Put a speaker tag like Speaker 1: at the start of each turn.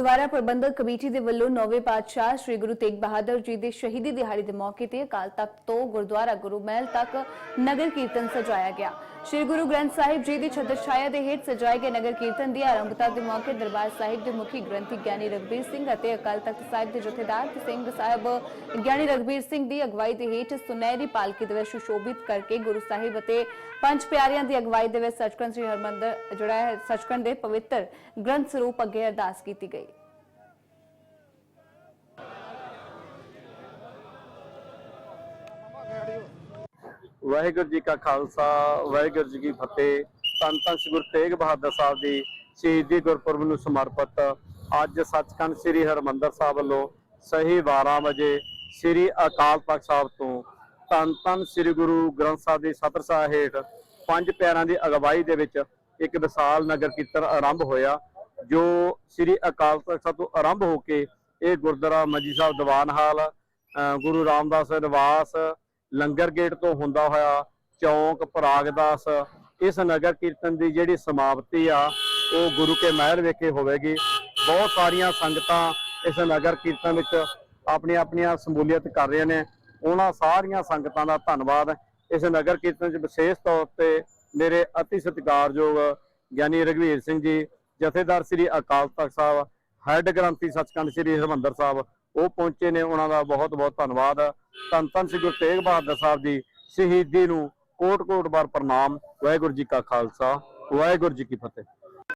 Speaker 1: ਗੁਰਦੁਆਰਾ ਪ੍ਰਬੰਧਕ committee ਦੇ ਵੱਲੋਂ ਨੌਵੇਂ ਪਾਤਸ਼ਾਹ ਸ੍ਰੀ ਗੁਰੂ ਤੇਗ ਬਹਾਦਰ ਜੀ ਦੇ ਸ਼ਹੀਦੀ ਦਿਹਾੜੇ ਦੇ ਮੌਕੇ ਤੇ ਅਕਾਲ ਤਖਤ ਤੋਂ ਗੁਰਦੁਆਰਾ ਗੁਰੂ ਮਹਿਲ ਤੱਕ ਨਗਰ ਕੀਰਤਨ ਸਜਾਇਆ ਗਿਆ ਸ਼੍ਰੀ ਗੁਰੂ ਗ੍ਰੰਥ ਸਾਹਿਬ ਜੀ ਦੀ ਛਤਰ ਛਾਇਆ ਦੇ ਹੇਠ ਸਜਾਏ ਗਏ ਨਗਰ ਕੀਰਤਨ ਦੀ ਆਰੰਭਤਾ ਦੇ ਮੌਕੇ ਦਰਬਾਰ ਸਾਹਿਬ ਦੇ ਮੁਖੀ ਗ੍ਰੰਥੀ ਗਿਆਨੀ ਰਗਬੀਰ ਸਿੰਘ ਅਤੇ ਅਕਾਲ ਤਖਤ ਸਾਹਿਬ ਦੇ ਜਥੇਦਾਰ ਸਿੰਘ ਸਾਹਿਬ ਗਿਆਨੀ ਰਗਬੀਰ ਸਿੰਘ ਦੀ ਅਗਵਾਈ ਦੇ ਹੇਠ ਸੁਨਹਿਰੀ ਪਾਲਕੀ ਦੇ ਵਿੱਚ ਸ਼ੋਭਿਤ ਕਰਕੇ ਗੁਰੂ ਸਾਹਿਬ ਅਤੇ ਪੰਜ ਪਿਆਰਿਆਂ ਦੀ ਅਗਵਾਈ ਦੇ ਵਿੱਚ ਸਚਕੰਦ ਸ੍ਰੀ ਹਰਮੰਦਰ ਜਿਹੜਾ ਹੈ ਸੱਚਖੰਡ ਦੇ ਪਵਿੱਤਰ ਗ੍ਰੰਥ ਸਰੂਪ ਅੱਗੇ ਅਰਦਾਸ ਕੀਤੀ ਗਈ
Speaker 2: ਵਾਹਿਗੁਰੂ ਜੀ ਕਾ ਖਾਲਸਾ ਵਾਹਿਗੁਰੂ ਜੀ ਕੀ ਫਤਿਹ ਤਨ ਤਨ ਸ੍ਰੀ ਗੁਰੂ ਤੇਗ ਬਹਾਦਰ ਸਾਹਿਬ ਦੀ ਸ਼ਹੀਦੀ ਗੁਰਪੁਰਬ ਨੂੰ ਸਮਰਪਿਤ ਅੱਜ ਸੱਚਖੰਡ ਸ੍ਰੀ ਹਰਮੰਦਰ ਸਾਹਿਬ ਵੱਲੋਂ ਸਹੀ 12 ਵਜੇ ਸ੍ਰੀ ਅਕਾਲ ਤਖਤ ਸਾਹਿਬ ਤੋਂ ਤਨ ਤਨ ਸ੍ਰੀ ਗੁਰੂ ਗ੍ਰੰਥ ਸਾਹਿਬ ਦੇ ਸਤਰ ਸਾਹਿਬ ਹੇਠ ਪੰਜ ਪਿਆਰਾਂ ਦੀ ਅਗਵਾਈ ਦੇ ਵਿੱਚ ਇੱਕ ਵਿਸਾਲ ਨਗਰ ਕੀਰਤਨ ਆਰੰਭ ਹੋਇਆ ਜੋ ਸ੍ਰੀ ਅਕਾਲ ਤਖਤ ਸਾਹਿਬ ਤੋਂ ਆਰੰਭ ਹੋ ਕੇ ਇਹ ਗੁਰਦੁਆਰਾ ਮੰਜੀ ਸਾਹਿਬ ਦੀਵਾਨ ਹਾਲ ਗੁਰੂ ਰਾਮਦਾਸ ਨਿਵਾਸ ਲੰਗਰ ਗੇਟ ਤੋਂ ਹੁੰਦਾ ਹੋਇਆ ਚੌਂਕ ਪ੍ਰਾਗਦਾਸ ਇਸ ਨਗਰ ਕੀਰਤਨ ਦੀ ਜਿਹੜੀ ਸਮਾਪਤੀ ਆ ਉਹ ਗੁਰੂ ਕੇ ਮਹਿਲ ਵਿਖੇ ਹੋਵੇਗੀ ਬਹੁਤ ਸਾਰੀਆਂ ਸੰਗਤਾਂ ਇਸ ਨਗਰ ਕੀਰਤਨ ਵਿੱਚ ਆਪਣੀ ਆਪਣੀਆਂ ਸਮੂਲੀਅਤ ਕਰ ਰਹੀਆਂ ਨੇ ਉਹਨਾਂ ਸਾਰੀਆਂ ਸੰਗਤਾਂ ਦਾ ਧੰਨਵਾਦ ਇਸ ਨਗਰ ਕੀਰਤਨ 'ਚ ਵਿਸ਼ੇਸ਼ ਤੌਰ ਤੇ ਮੇਰੇ ਅਤੀ ਸਤਿਕਾਰਯੋਗ ਗਿਆਨੀ ਰਗਵੀਰ ਸਿੰਘ ਜੀ ਜਥੇਦਾਰ ਸ੍ਰੀ ਅਕਾਲ ਤਖਤ ਸਾਹਿਬ ਹੈੱਡ ਗ੍ਰੰਥੀ ਸੱਚਖੰਡ ਸ੍ਰੀ ਹਰਮੰਦਰ ਸਾਹਿਬ ਉਹ ਪਹੁੰਚੇ ਨੇ ਉਹਨਾਂ ਦਾ ਬਹੁਤ ਬਹੁਤ ਧੰਨਵਾਦ ਧੰਨ ਧੰਨ ਸ੍ਰੀ ਗੁਰੂ ਤੇਗ ਬਹਾਦਰ ਸਾਹਿਬ ਦੀ ਸ਼ਹੀਦੀ ਨੂੰ ਕੋਟ-ਕੋਟ ਵਾਰ ਪ੍ਰਣਾਮ ਵਾਹਿਗੁਰੂ ਜੀ ਕਾ ਖਾਲਸਾ ਵਾਹਿਗੁਰੂ ਜੀ ਕੀ ਫਤਿਹ